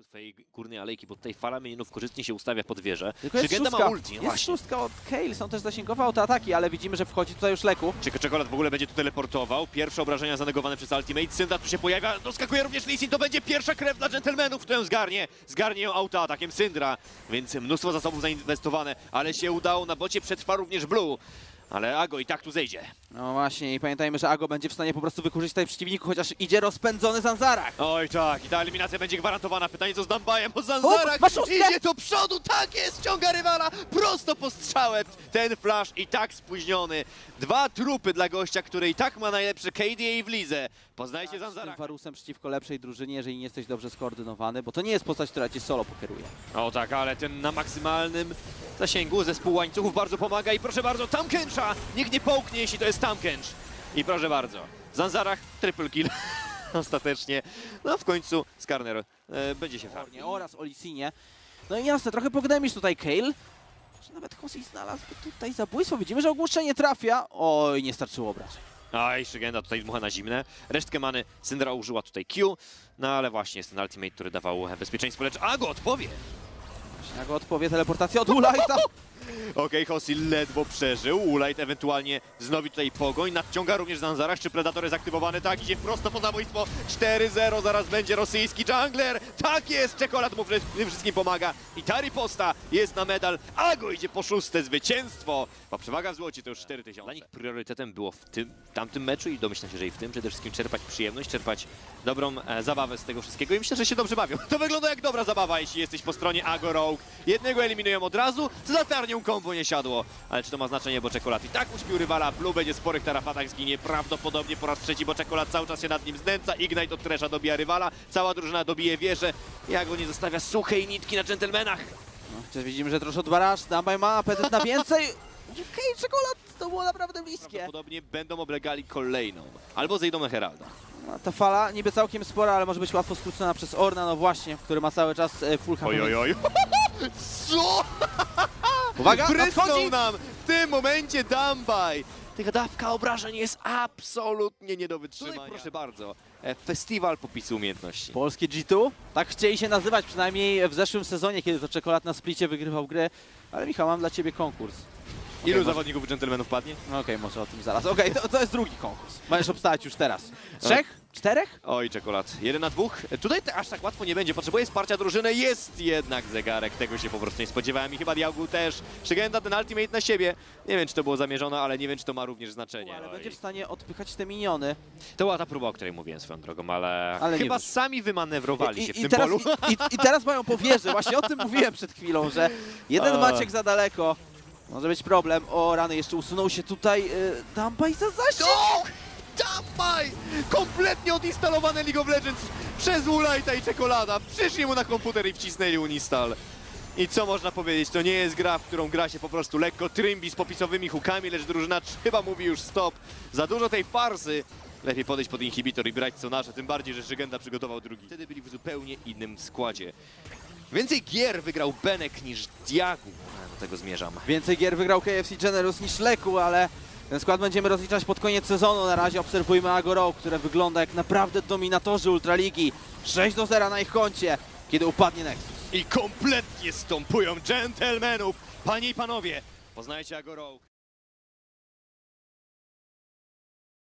swojej górnej alejki, bo tutaj fala minionów korzystnie się ustawia pod wieżę. Tylko jest Przygenda szóstka, ma ulti, no jest właśnie. szóstka od Kale, są też zasięgowe autoataki, ale widzimy, że wchodzi tutaj już Leku. Czy Czekolad w ogóle będzie tu teleportował? Pierwsze obrażenia zanegowane przez Ultimate. Synda tu się pojawia, doskakuje również Lee Sin. To będzie pierwsza krew dla dżentelmenów, którą zgarnie. Zgarnie ją autoatakiem Syndra, więc mnóstwo zasobów zainwestowane, ale się udało. Na bocie przetrwa również Blue. Ale Ago i tak tu zejdzie. No właśnie i pamiętajmy, że Ago będzie w stanie po prostu wykurzyć tutaj przeciwniku, chociaż idzie rozpędzony Zanzarak. Oj tak, i ta eliminacja będzie gwarantowana. Pytanie co z Dambajem, bo Zanzarak idzie do przodu, tak jest, ciąga rywala prosto po strzałę. Ten flash i tak spóźniony. Dwa trupy dla gościa, który i tak ma najlepsze KDA i w lidze. Poznajcie Z tym Zanzarak. Varusem przeciwko lepszej drużynie, jeżeli nie jesteś dobrze skoordynowany, bo to nie jest postać, która cię solo pokieruje. O tak, ale ten na maksymalnym zasięgu zespół łańcuchów bardzo pomaga i proszę bardzo, Nikt nie połknie, jeśli to jest Tamkensz. I proszę bardzo, Zanzarach, triple kill. Ostatecznie. No w końcu Skarner e, będzie się farmił. Oraz Olisinie. No i jasne, trochę pognęmisz tutaj Kale. Że nawet Hosi znalazł tutaj zabójstwo. Widzimy, że ogłuszczenie trafia. Oj, nie starczyło obrażeń. Aj, Szygenda tutaj dmucha na zimne. Resztkę many Syndra użyła tutaj Q. No ale właśnie jest ten ultimate, który dawał bezpieczeństwo, lecz Ago odpowie. Jak odpowie teleportacja od Ulajta. Okej, Hosil ledwo przeżył. Ulight ewentualnie wznowi tutaj pogoń. Nadciąga również Zanzarach. Czy Predator jest aktywowany? Tak, idzie prosto po zabójstwo. 4-0, zaraz będzie rosyjski jungler. Tak jest, czekolad mu tym wszystkim pomaga. I ta riposta jest na medal. Ago idzie po szóste zwycięstwo. Bo przewaga w złocie to już 4000. Dla nich priorytetem było w tym, tamtym meczu i domyślam się, że i w tym przede wszystkim czerpać przyjemność, czerpać dobrą e, zabawę z tego wszystkiego i myślę, że się dobrze bawią. To wygląda jak dobra zabawa, jeśli jesteś po stronie Ago Rogue. Jednego eliminują od razu, z latarnią kombo nie siadło. Ale czy to ma znaczenie, bo czekolad i tak uśpił rywala, Blue będzie sporych tarafatach, zginie prawdopodobnie po raz trzeci, bo czekolad cały czas się nad nim znęca, Ignite od Tresha dobija rywala, cała drużyna dobije wieżę. Jago nie zostawia suchej nitki na dżentelmenach. No, chociaż widzimy, że troszkę odwarasz. Dambaj ma apetyt na więcej. Okej, czekolad, to było naprawdę bliskie. Prawdopodobnie będą oblegali kolejną, albo zejdą na Heralda. No, ta fala niby całkiem spora, ale może być łatwo skrócona przez Orna, no właśnie, który ma cały czas e, full Oj, oj, oj. Co? Uwaga, Prysnął nadchodzi! nam w tym momencie Dambaj. Tych dawka obrażeń jest absolutnie nie do wytrzymania. Tutaj proszę bardzo, e, festiwal popisu umiejętności. Polskie G2? Tak chcieli się nazywać, przynajmniej w zeszłym sezonie, kiedy to czekolad na splicie wygrywał grę. Ale Michał, mam dla ciebie konkurs. Ilu może- zawodników dżentelmenów padnie? No Okej, może o tym zaraz. Okej, to, to jest drugi konkurs. Możesz obstać już teraz. Trzech? Czterech? Oj, czekolad. Jeden na dwóch. Tutaj aż tak łatwo nie będzie. Potrzebuje wsparcia drużyny. Jest jednak zegarek. Tego się po prostu nie spodziewałem i chyba Diagu też. Przygęda ten ultimate na siebie. Nie wiem, czy to było zamierzone, ale nie wiem, czy to ma również znaczenie. Ale Oj. będzie w stanie odpychać te miniony. To była ta próba, o której mówiłem swoją drogą, ale, Ale chyba sami wymanewrowali się w tym teraz, polu. i, i, I teraz mają po wieży. Właśnie o tym mówiłem przed chwilą, że jeden A. Maciek za daleko. Może być problem. O, rany jeszcze usunął się tutaj y, Dambaj za zasięg. Kompletnie odinstalowane League of Legends przez Ulajta i Czekolada. Przyszli mu na komputer i wcisnęli Unistal. I co można powiedzieć, to nie jest gra, w którą gra się po prostu lekko trymbi z popisowymi hukami, lecz drużyna chyba mówi już stop. Za dużo tej farsy. Lepiej podejść pod inhibitor i brać co nasze, tym bardziej, że Żygenda przygotował drugi. Wtedy byli w zupełnie innym składzie. Więcej gier wygrał Benek niż Diagu. A, Do tego zmierzam. Więcej gier wygrał KFC Generous niż Leku, ale ten skład będziemy rozliczać pod koniec sezonu. Na razie obserwujmy Agoro, które wygląda jak naprawdę dominatorzy Ultraligi. 6 do 0 na ich koncie, kiedy upadnie Nexus. I kompletnie stąpują gentlemanów. Panie i panowie, poznajcie Agoro.